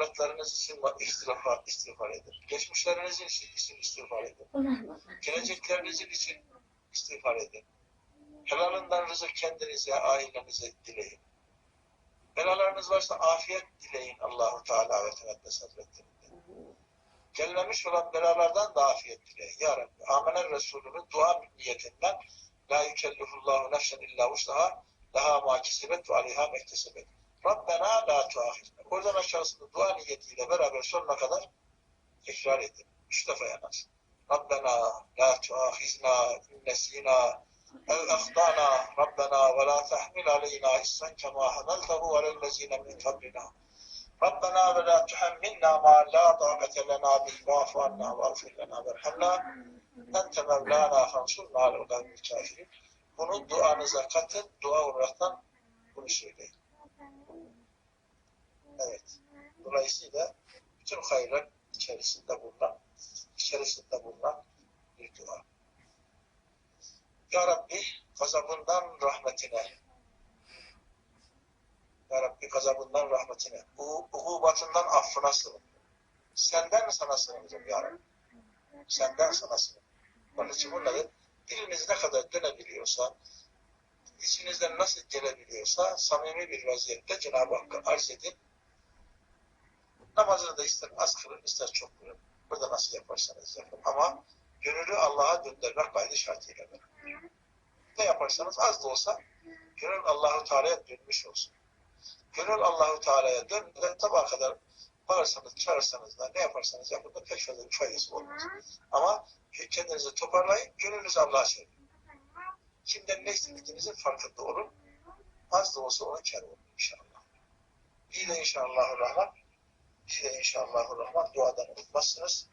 evlatlarınız için istiğfar, istiğfar edin. Geçmişlerinizin için, istiğfar edin. Gelecekleriniz için istiğfar edin. Helalından rızık kendinize, ailenize dileyin. Belalarınız varsa afiyet dileyin Allahu Teala ve Tekaddes Hazretlerinden. Gelmemiş olan belalardan da afiyet dileyin. Ya Rabbi, amener Resulü'nün dua niyetinden la yükellifullahu nefsen illa vus'aha laha ma kesebet ve aleyha mektesebet. Rabbena la tuahizne. Oradan aşağısında dua niyetiyle beraber sonuna kadar tekrar edin. Üç defa yalnız. Rabbena la tuahizna in nesina ev ahtana Rabbena ve la tahmil aleyna isran kema hamaltahu alellezine min kablina. Rabbena ve la tuhammilna ma la taqate lena bih va'fu anna va'fir lena verhamna ente mevlana fansurna alel kavmil. Bunu duanıza katın, dua olaraktan bunu söyleyin. Dolayısıyla bütün hayırlar içerisinde bulunan, içerisinde bulunan bir dua. Ya Rabbi gazabından rahmetine, Ya Rabbi gazabından rahmetine, bu uhubatından affına sığın. Senden sana sığınırım Ya Rabbi. Senden sana sığınırım. Onun için bunları diliniz ne kadar dönebiliyorsa, içinizden nasıl gelebiliyorsa samimi bir vaziyette Cenab-ı Hakk'a arz edin. Namazını da ister az kılın, ister çok kılın. Burada nasıl yaparsanız yapın. Ama gönülü Allah'a döndürmek kaydı şartıyla. Ne yaparsanız az da olsa gönül Allahu Teala'ya dönmüş olsun. Gönül Allahu Teala'ya döndüğünde tabağa kadar bağırsanız, çağırsanız da ne yaparsanız yapın da pek fazla bir faydası olmaz. Ama kendinizi toparlayın, gönlünüzü Allah'a çevirin. Kimden ne istediğinizin farkında olun. Az da olsa ona kar olun inşallah. İyi de inşallahü rahman. İyi de inşallahü rahman duadan unutmazsınız.